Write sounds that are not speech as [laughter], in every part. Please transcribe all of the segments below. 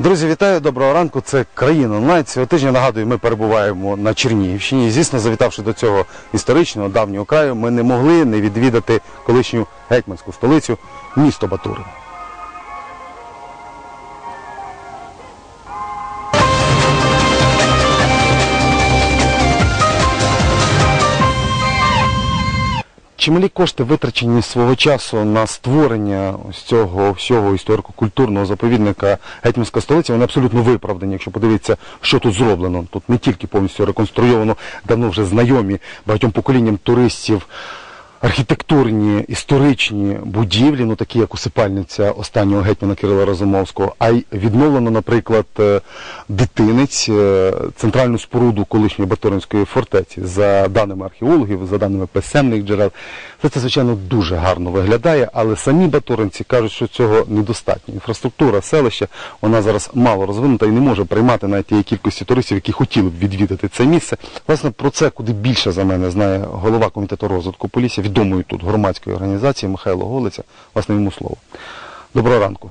Друзі, вітаю, доброго ранку. Це країна онлайн. Цього тижня нагадую, ми перебуваємо на Чернігівщині. Звісно, завітавши до цього історичного давнього краю, ми не могли не відвідати колишню гетьманську столицю місто Батурин. Чималі кошти витрачені свого часу на створення ось цього всього історико-культурного заповідника Гетьманська столиця, вони абсолютно виправдані. Якщо подивитися, що тут зроблено. Тут не тільки повністю реконструйовано, давно вже знайомі багатьом поколінням туристів. Архітектурні, історичні будівлі, ну такі як усипальниця останнього гетьмана Кирила Разумовського, а й відновлено, наприклад, е, дитинець, е, центральну споруду колишньої Батуринської фортеці, за даними археологів, за даними писемних джерел. Все це, звичайно, дуже гарно виглядає, але самі батуринці кажуть, що цього недостатньо. Інфраструктура селища вона зараз мало розвинута і не може приймати навіть тієї кількості туристів, які хотіли б відвідати це місце. Власне, про це куди більше за мене знає голова комітету розвитку Полісся, відомої тут громадської організації Михайло Голиця. Власне, йому слово. Доброго ранку.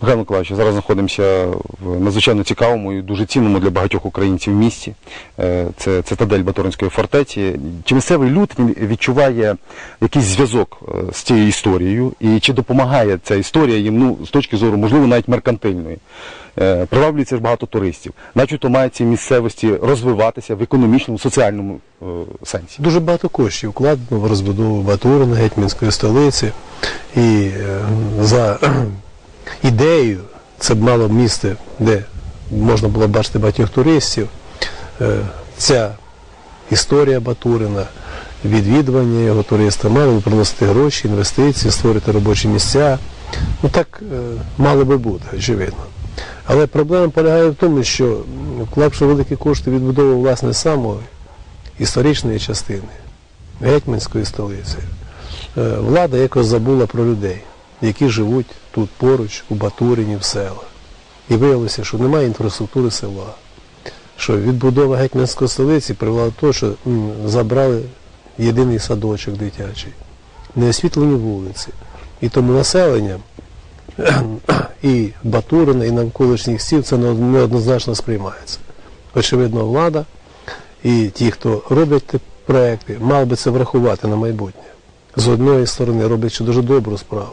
Михайло Миколаївич, зараз знаходимося в надзвичайно цікавому і дуже цінному для багатьох українців місті. Е, Це цитадель Батуринської фортеці. Чи місцевий люд відчуває якийсь зв'язок е, з цією історією, і чи допомагає ця історія їм ну, з точки зору, можливо, навіть меркантильної? Е, Приваблюється ж багато туристів. Начебто мають ці місцевості розвиватися в економічному, соціальному сенсі. Дуже багато коштів вкладено в розбудову Батурина, гетьманської столиці. І за ідеєю це б мало місце, де можна було бачити багатьох туристів. Е, Ця історія Батурина, відвідування його туриста, мало би приносити гроші, інвестиції, створити робочі місця. Ну так е, мало би бути, очевидно. Але проблема полягає в тому, що вклавши великі кошти відбудову власне самої історичної частини гетьманської столиці, е, влада якось забула про людей, які живуть тут поруч, у Батурині, в селах. І виявилося, що немає інфраструктури села. Що відбудова гетьманської столиці привела до того, що забрали єдиний садочок дитячий, неосвітлені вулиці. І тому населення [clears throat] і Батурина, і навколишніх сіл це неоднозначно сприймається. Очевидно, влада і ті, хто роблять проекти, мали би це врахувати на майбутнє. З одної сторони, роблячи дуже добру справу,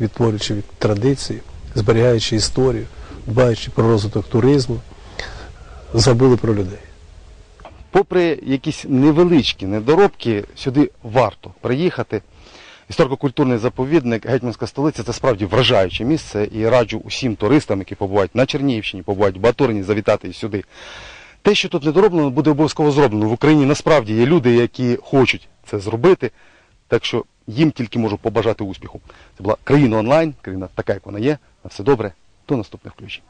відтворюючи від традиції, зберігаючи історію, дбаючи про розвиток туризму, забули про людей. попри якісь невеличкі недоробки, сюди варто приїхати. Історико-культурний заповідник Гетьманська столиця це справді вражаюче місце і раджу усім туристам, які побувають на Чернігівщині, побувають в Батурині, завітати сюди. Те, що тут не дороблено, буде обов'язково зроблено. В Україні насправді є люди, які хочуть це зробити. Так що їм тільки можу побажати успіху. Це була країна онлайн, країна така, як вона є. На все добре. До наступних включень.